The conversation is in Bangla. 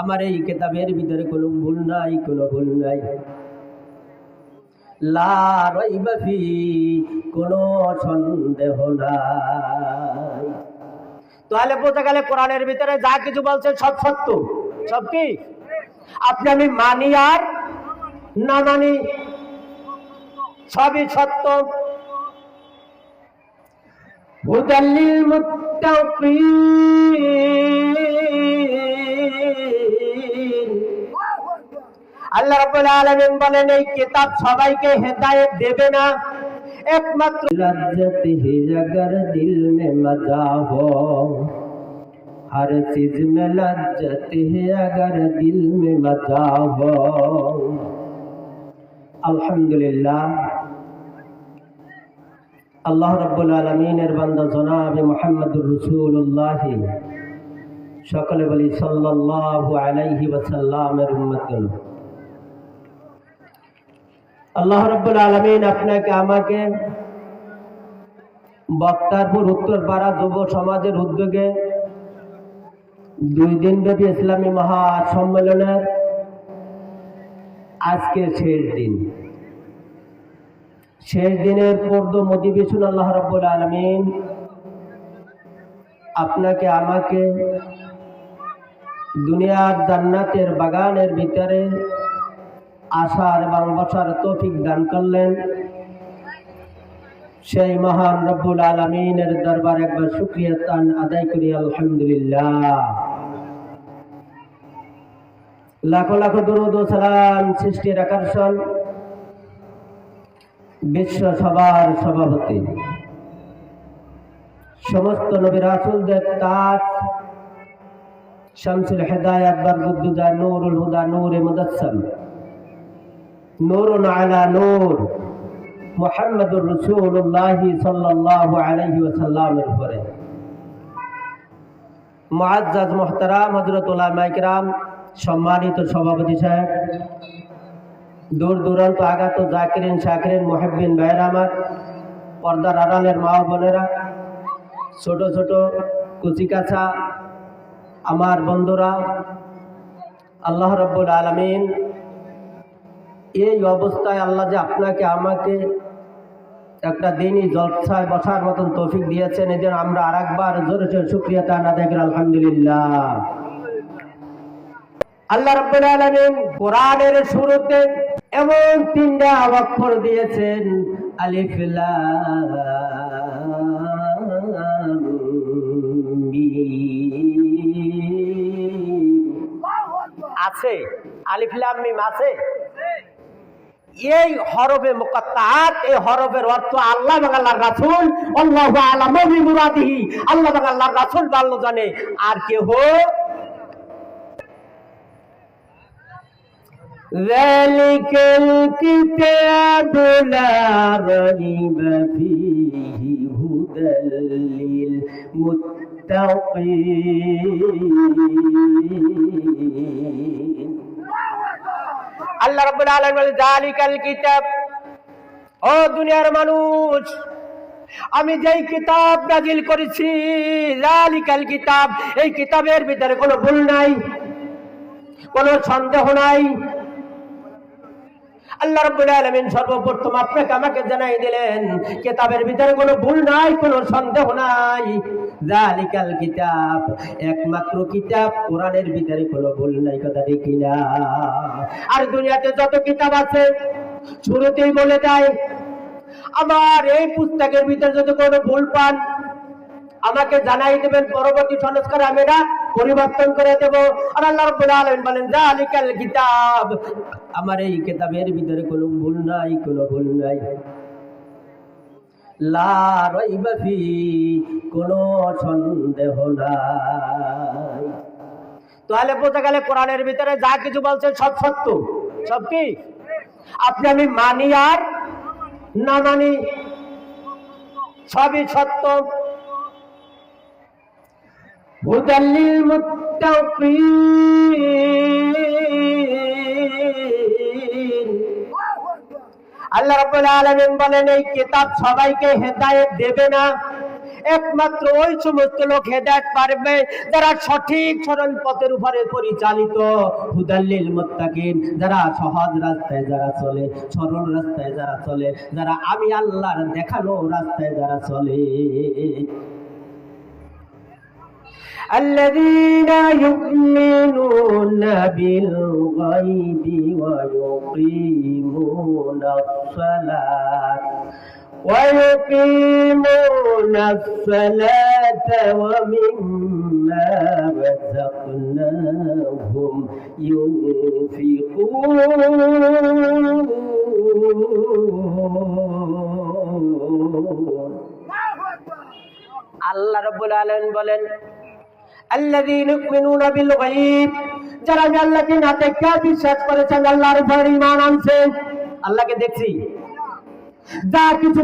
আমার এই কিতাবের ভিতরে কোনো ভুল নাই, কোনো ভুল নাই। লা রাইবা সন্দেহ নাই। তাহলে বোঝা গেলে কোরআনের ভিতরে যা কিছু বলছে সব সত্য। সব কি? আপনি আমি মানি আর না মানি, সবই সত্য। হুদাল্লিল মুত্তাকিন আল্লাহ রাব্বুল আলামিন বলেন এই কিতাব সবাইকে হেদায়েত দেবে না একমাত্র লজ্জত হি अगर दिल में मजा हो हर चीज में लज्जत है अगर दिल में मजा हो আলহামদুলিল্লাহ আল্লাহ রব্বুল আলমিনের বান্দা জনাব মোহাম্মদুর রসুল্লাহ সকলে বলি সাল্লাল্লাহু আলাইহি ওয়াসাল্লামের উম্মতগণ আল্লাহ রব্বুল আলমিন আপনাকে, আমাকে বক্তারপুর উত্তর উত্তরপাড়া যুব সমাজের উদ্যোগে দুই দিনব্যাপী ইসলামী মহা সম্মেলনের আজকে শেষ দিন। শেষ দিনের পর্দ মোটিভেশন আল্লাহ রব্বুল আলমিন। আপনাকে, আমাকে দুনিয়ার জান্নাতের বাগানের ভিতরে আসার এবং বসার তৌফিক দান করলেন। সেই মহান রব্বুল আলমিনের দরবার একবার শুক্রিয়া তান আদায় করি, আলহামদুলিল্লাহ। লাখো লাখো দরুদ সালাম সৃষ্টির আকর্ষণ বিশ্ব সভার সভাপতি। সমস্ত নবী রাসুলদের তাজ, শামসুল হেদায়াত বরগুদ্দুজা নূরুল হুদা, নূর মুদাসসাম, নূরুন আলা নূর, মুহাম্মদুর রাসূলুল্লাহ সাল্লাল্লাহু আলাইহি ওয়াসাল্লামের উপরে। মুআজ্জাজ মুহতারাম হযরত উলামা ইকরাম সম্মানিত সভাপতি সাহেব দূর দূরান্ত আগাত জাকিরিন শাকিরিন মোহেব্বিন আমার, পর্দার আড়ালের মা বোনেরা, ছোট ছোট কুচিকাছা আমার বন্ধুরা, আল্লাহ রব্বুল আলমিন এই অবস্থায় আল্লাহ যে আপনাকে, আমাকে একটা দিনই জলসায় বসার মতন তৌফিক দিয়েছেন। এই আমরা আর একবার জোরে শুক্রিয়া তান আদায় আলহামদুলিল্লাহ। আল্লাহ রাব্বুল আলামিন কোরআনের শুরুতে এমন তিনটা অক্ষর দিয়েছেন, আলিফ, লাম আছে? আলিফ, লাম, মিম আছে? এই হরফে মুকাত্তাত, এই হরফের অর্থ আল্লাহ এবং রাসূল। আল্লাহু আলামু বিমুরাদিহি আল্লাহ এবং রাসূল ভালো জানে। আর কেহ ذلك الكتاب لا ريب فيه هدى للمتقين আল্লাহ রাব্বুল আলামিন বলে জালিকাল কিতাব ও দুনিয়ার মানুষ আমি যেই কিতাব নাজিল করেছি জালিকাল কিতাব এই কিতাবের ভিতরে কোনো ভুল নাই কোনো সন্দেহ নাই আল্লাহ রাব্বুল আলামিন সর্বপ্রথম আপনাকে আমাকে জানাই দিলেন, কিতাবের ভিতরে কোনো ভুল নাই, কোনো সন্দেহ নাই। জালিকাল কিতাব, একমাত্র কিতাব, কোরআনের ভিতরে কোনো ভুল নাই, কথা ঠিক না আর দুনিয়াতে যত কিতাব আছে, শুরুতেই বলে দেয়, আমার এই পুস্তকের ভিতরে যদি কোনো ভুল পান, আমাকে জানাই দেবেন, পরবর্তী সংস্কার আমি পরিবর্তন করে দেব। আর আল্লাহ রাব্বুল আলামিন বলেন জালিকাল কিতাব। আমার এই কিতাবের ভিতরে কোনো ভুল নাই, কোনো ভুল নাই। লা রাইবা ফি, কোনো সন্দেহ নাই। তাহলে বোঝা গেলে কোরআনের ভিতরে যা কিছু বলছে সব সত্য। সব কি? আপনি আমি মানি আর না মানি, সবই সত্য। হুদাল্লিল মুত্তাকিন আল্লাহ রাব্বুল আলামিন বলেন, এই কিতাব সবাইকে হেদায়েত দেবে না। একমাত্র ওই সমস্ত লোক হেদায়েত পারবে যারা সঠিক সরল পথের উপরে পরিচালিত। হুদাল্লিল মুত্তাকিন, যারা সহজ রাস্তায় যারা চলে, সরল রাস্তায় যারা চলে, যারা আমি আল্লাহর দেখানো রাস্তায় যারা চলে। الذين يؤمنون بالغيب ويقيمون الصلاة ويقيمون الصلاة ومما رزقناهم ينفقون আল্লাহ রব্বুল আলামিন বলেন আল্লাহকে না আল্লাহকে দেখছি। যা কিছু